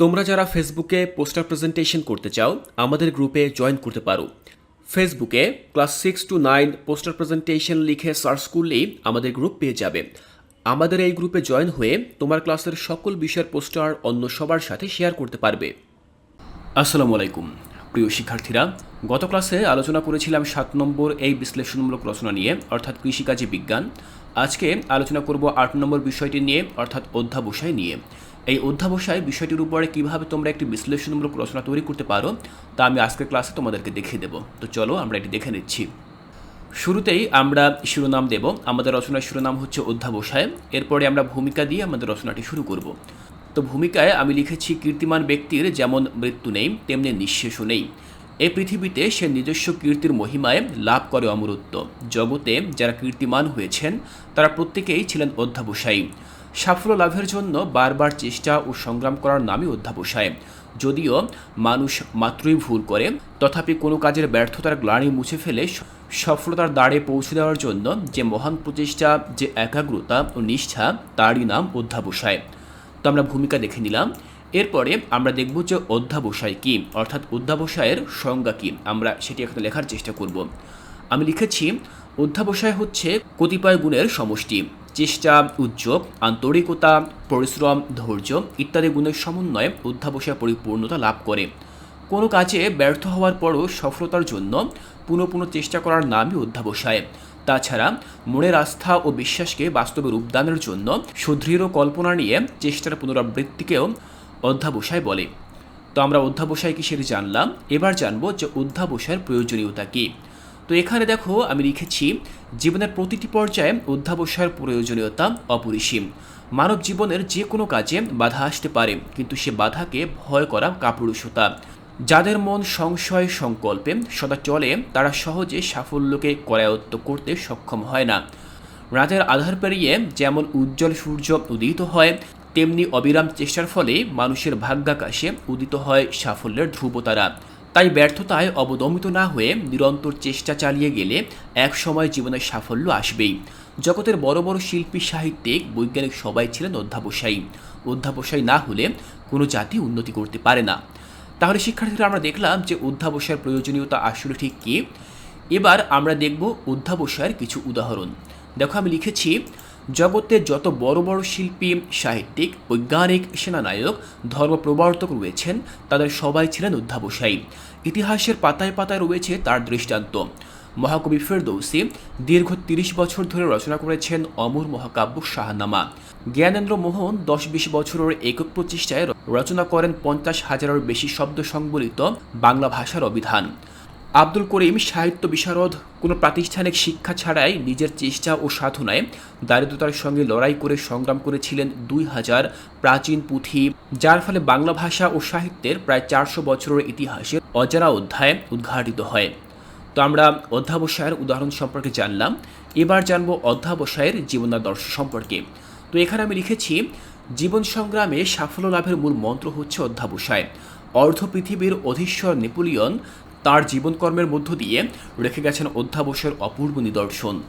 তোমরা যারা ফেসবুকে পোস্টার প্রেজেন্টেশন করতে চাও, আমাদের গ্রুপে জয়েন করতে পারো। ফেসবুকে class six to nine poster presentation লিখে সার্চ করলেই আমাদের গ্রুপ পেয়ে যাবে। আমাদের এই গ্রুপে জয়েন হয়ে তোমার ক্লাসের সকল বিষয়ের পোস্টার অন্য সবার সাথে শেয়ার করতে পারবে। আসসালামু আলাইকুম। প্রিয় শিক্ষার্থীরা, গত ক্লাসে আলোচনা করেছিলাম সাত নম্বর এই বিশ্লেষণমূলক রচনা নিয়ে, অর্থাৎ কৃষিকাজী বিজ্ঞান। আজকে আলোচনা করব আট নম্বর বিষয়টি নিয়ে, অর্থাৎ অধ্যাবসায় নিয়ে। এই অধ্যাবসায় বিষয়টির উপরে কীভাবে তোমরা একটি বিশ্লেষণমূলক রচনা তৈরি করতে পারো, তা আমি আজকের ক্লাসে তোমাদেরকে দেখিয়ে দেবো। তো চলো আমরা এটি দেখে নিচ্ছি। শুরুতেই আমরা শিরোনাম দেব। আমাদের রচনার শিরোনাম হচ্ছে অধ্যাবসায়। এরপরে আমরা ভূমিকা দিয়ে আমাদের রচনাটি শুরু করব। তো ভূমিকায় আমি লিখেছি, কীর্তিমান ব্যক্তির যেমন মৃত্যু নেই, তেমনি নিঃশেষও নেই। এই পৃথিবীতে সে নিজস্ব কীর্তির মহিমায় লাভ করে অমরত্ব। জগতে যারা কীর্তিমান হয়েছেন, তারা প্রত্যেকেই ছিলেন অধ্যাবসায়ী। সাফল্য লাভের জন্য বারবার চেষ্টা ও সংগ্রাম করার নামই অধ্যাবসায়। যদিও মানুষ মাত্রই ভুল করে, তথাপি কোনো কাজের ব্যর্থতার গ্লানি মুছে ফেলে সফলতার দ্বারে পৌঁছে দেওয়ার জন্য যে মহান প্রচেষ্টা, যে একাগ্রতা ও নিষ্ঠা, তারই নাম অধ্যাবসায়। তো আমরা ভূমিকা দেখে নিলাম। এরপরে আমরা দেখব যে অধ্যাবসায় কী, অর্থাৎ অধ্যাবসায়ের সংজ্ঞা কী। আমরা সেটি এখানে লেখার চেষ্টা করব। আমি লিখেছি, অধ্যাবসায় হচ্ছে কতিপয় গুণের সমষ্টি। চেষ্টা, উদ্যোগ, আন্তরিকতা, পরিশ্রম, ধৈর্য ইত্যাদি গুণের সমন্বয়ে অধ্যাবসায় পরিপূর্ণতা লাভ করে। কোনো কাজে ব্যর্থ হওয়ার পরও সফলতার জন্য পুনঃ পুনঃ চেষ্টা করার নামই অধ্যাবসায়। তাছাড়া মনের আস্থা ও বিশ্বাসকে বাস্তবে রূপদানের জন্য সুদৃঢ় কল্পনা নিয়ে চেষ্টার পুনরাবৃত্তিকেও অধ্যাবসায় বলে। তো আমরা অধ্যাবসায় কি সেটি জানলাম? এবার জানব যে অধ্যাবসায়ের প্রয়োজনীয়তা কী। তো এখানে দেখো আমি লিখেছি, জীবনের প্রতিটি পর্যায়ে অধ্যাবসায়ের প্রয়োজনীয়তা অপরিসীম। মানব জীবনের যে কোনো কাজে বাধা আসতে পারে, কিন্তু সে বাধাকে ভয় করা কাপুরুষতা। যাদের মন সংশয় সংকল্পে সদা চলে, তারা সহজে সাফল্যকে করায়ত্ত করতে সক্ষম হয় না। রাতের আধার পেরিয়ে যেমন উজ্জ্বল সূর্য উদিত হয়, তেমনি অবিরাম চেষ্টার ফলে মানুষের ভাগ্যাকাশে উদিত হয় সাফল্যের ধ্রুবতারা। তাই ব্যর্থতায় অবদমিত না হয়ে নিরন্তর চেষ্টা চালিয়ে গেলে এক সময় জীবনে সাফল্য আসবেই। জগতের বড় বড় শিল্পী, সাহিত্যিক, বৈজ্ঞানিক সবাই ছিলেন অধ্যাবসায়ী। অধ্যাবসায়ী না হলে কোনো জাতি উন্নতি করতে পারে না। তাহলে শিক্ষার্থীরা, আমরা দেখলাম যে অধ্যাবসায়ের প্রয়োজনীয়তা আসলে ঠিক কী? এবার আমরা দেখব অধ্যাবসায়ের কিছু উদাহরণ। দেখো, আমি লিখেছি জগতে যত বড় বড় শিল্পী, সাহিত্যিক, বৈজ্ঞানিক, সেনানায়ক ধর্মপ্রবর্তক রয়েছেন, তাদের সবাই ছিলেন অধ্যাবসায়ী। ইতিহাসের পাতায় পাতায় রয়েছে তার দৃষ্টান্ত। মহাকবি ফেরদৌসি দীর্ঘ তিরিশ বছর ধরে রচনা করেছেন অমর মহাকাব্য শাহনামা। জ্ঞানেন্দ্র মোহন দশ বিশ বছরের একক প্রচেষ্টায় রচনা করেন পঞ্চাশ হাজারের বেশি শব্দ সংবলিত বাংলা ভাষার অভিধান। আব্দুল করিম সাহিত্য বিশারদ কোনো প্রাতিষ্ঠানিক শিক্ষা ছাড়াই নিজের চেষ্টা ও সাধনায় দারিদ্রতার সঙ্গে লড়াই করে সংগ্রাম করেছিলেন দুই হাজার প্রাচীন পুঁথি, যার ফলে বাংলা ভাষা ও সাহিত্যের প্রায় চারশো বছরের ইতিহাসের অজানা অধ্যায় উদ্ঘাটিত হয়। তো আমরা অধ্যাবসায়ের উদাহরণ সম্পর্কে জানলাম, এবার জানব অধ্যাবসায়ের জীবনাদর্শ সম্পর্কে। তো এখানে আমি লিখেছি, জীবন সংগ্রামে সাফল্য লাভের মূল মন্ত্র হচ্ছে অধ্যাবসায়। অর্ধ পৃথিবীর অধীশ্বর নেপোলিয়ন তার জীবনকর্মের মধ্য দিয়ে রেখে গেছেন অধ্যাবসায়ের অপূর্ব নিদর্শন।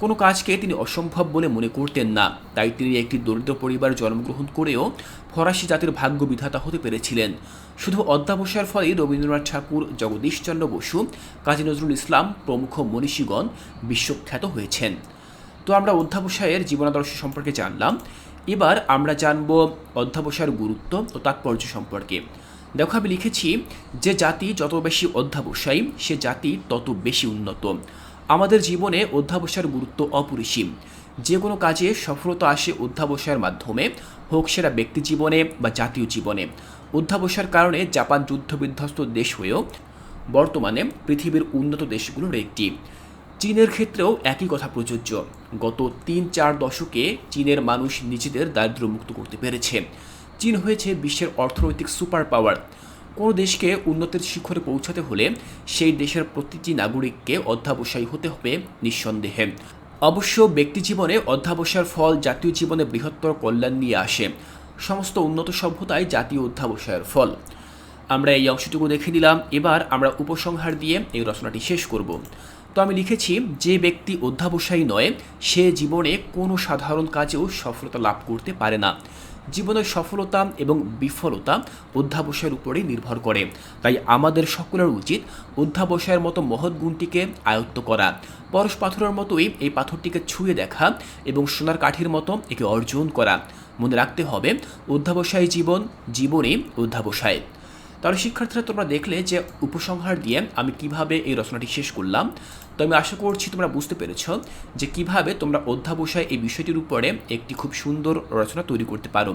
কোনো কাজকে তিনি অসম্ভব বলে মনে করতেন না। তাই তিনি একটি দরিদ্র পরিবারে জন্মগ্রহণ করেও ফরাসি জাতির ভাগ্য বিধাতা হতে পেরেছিলেন। শুধু অধ্যাবসায়ের ফলেই রবীন্দ্রনাথ ঠাকুর, জগদীশচন্দ্র বসু, কাজী নজরুল ইসলাম, প্রমুখ মনীষীগণ বিশ্বখ্যাত হয়েছেন। তো আমরা অধ্যাবসায়ের জীবনাদর্শ সম্পর্কে জানলাম। এবার আমরা জানব অধ্যাবসায়ের গুরুত্ব ও তাৎপর্য সম্পর্কে। দেখো আমি লিখেছি, যে জাতি যত বেশি অধ্যাবসায়ী, সে জাতি তত বেশি উন্নত। আমাদের জীবনে অধ্যাবসায়ের গুরুত্ব অপরিসীম। যে কোনো কাজে সফলতা আসে অধ্যাবসায়ের মাধ্যমে, হোক সেটা ব্যক্তি জীবনে বা জাতীয় জীবনে। অধ্যাবসায়ের কারণে জাপান যুদ্ধবিধ্বস্ত দেশ হয়েও বর্তমানে পৃথিবীর উন্নত দেশগুলোর একটি। চীনের ক্ষেত্রেও একই কথা প্রযোজ্য। গত তিন চার দশকে চীনের মানুষ নিজেদের দারিদ্র্যমুক্ত করতে পেরেছে। চীন হয়েছে বিশ্বের অর্থনৈতিক সুপার পাওয়ার কোনো দেশকে উন্নতির শিখরে পৌঁছাতে হলে সেই দেশের প্রতিটি নাগরিককে অধ্যাবসায়ী হতে হবে নিঃসন্দেহে। অবশ্য ব্যক্তি জীবনে অধ্যাবসায়ের ফল জাতীয় জীবনে বৃহত্তর কল্যাণ নিয়ে আসে। সমস্ত উন্নত সভ্যতায় জাতীয় অধ্যাবসায়ের ফল। আমরা এই অংশটুকু দেখে নিলাম। এবার আমরা উপসংহার দিয়ে এই রচনাটি শেষ করব। তো আমি লিখেছি, যে ব্যক্তি অধ্যাবসায়ী নয়, সে জীবনে কোনো সাধারণ কাজেও সফলতা লাভ করতে পারে না। জীবনের সফলতা এবং বিফলতা অধ্যাবসায়ের উপরেই নির্ভর করে। তাই আমাদের সকলের উচিত অধ্যাবসায়ের মতো মহৎ গুণটিকে আয়ত্ত করা। পরশ পাথরের মতোই এই পাথরটিকে ছুঁয়ে দেখা এবং সোনার কাঠির মতো একে অর্জন করা। মনে রাখতে হবে, অধ্যাবসায়ী জীবন জীবনে অধ্যাবসায়। তাহলে শিক্ষার্থীরা তোমরা দেখলে যে উপসংহার দিয়ে আমি কীভাবে এই রচনাটি শেষ করলাম। তো আমি আশা করছি তোমরা বুঝতে পেরেছ যে কীভাবে তোমরা অধ্যাবসায় এই বিষয়টির উপরে একটি খুব সুন্দর রচনা তৈরি করতে পারো।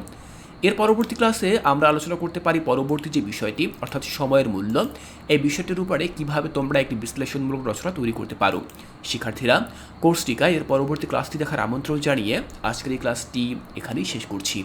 এর পরবর্তী ক্লাসে আমরা আলোচনা করতে পারি পরবর্তী যে বিষয়টি, অর্থাৎ সময়ের মূল্য, এই বিষয়টির উপরে কীভাবে তোমরা একটি বিশ্লেষণমূলক রচনা তৈরি করতে পারো। শিক্ষার্থীরা কোর্সটিকা এর পরবর্তী ক্লাসটি দেখার আমন্ত্রণ জানিয়ে আজকের এই ক্লাসটি এখানেই শেষ করছি।